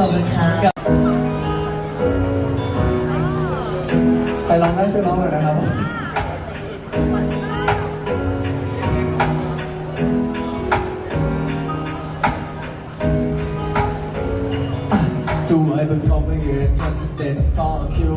ขอบคุณครับใร้องได้ช่วยร้องหน่อยนะครับจูไอ้เป็นทองไม่เกินแค่สิบเจ็ดต่อคิว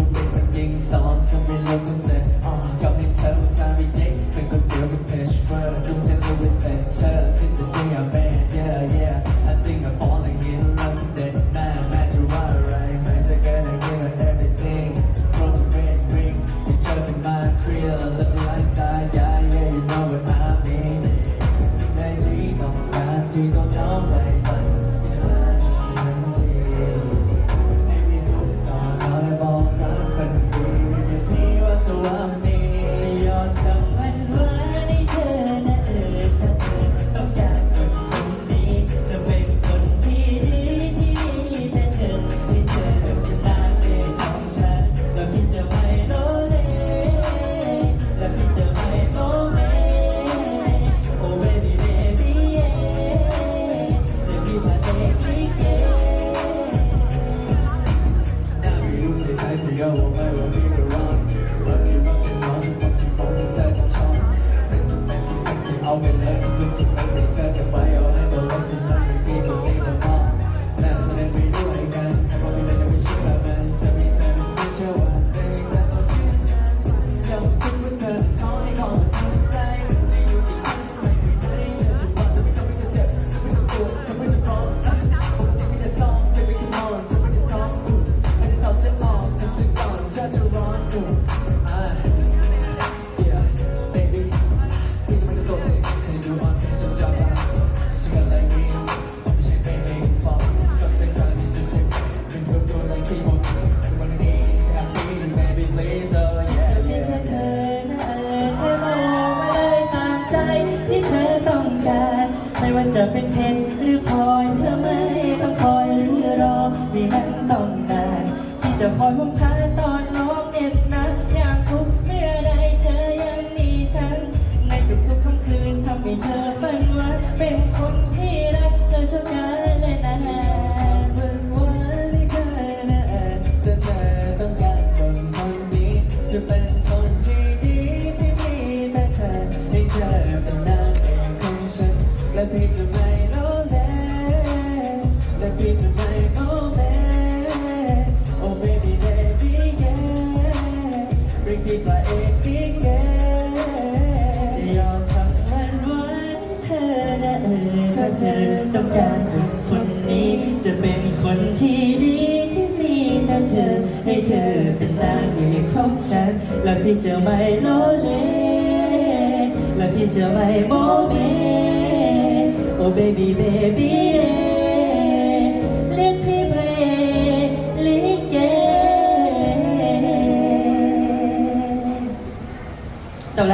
ว่าจะเป็นเพชรหรือพลอยเธอไม่ต้องคอยหรือรอที่มันต้องนานที่จะคอยพุ่มพาตอนน้องเหน็บนะ อยากทุกเมื่อใดเธอยังมีฉัน ในทุกๆค่ำคืนทำให้เธอฝันว่าเป็นคนที่รักเธอชอบกันและนาน และพี่จะไม่โน้แลและพี่จะไม่โน้แล Oh baby baby yeah Bring me my egg yeah จะยอมทำมันไว้เธอนะเออถ้าเธอต้องการคนคนนี้ จะเป็นคนที่ดีที่มีแต่เธอ ให้เธอเป็นนางเอกของฉัน แล้วพี่จะไม่โลเลแล้วพี่จะไม่โมเม baby baby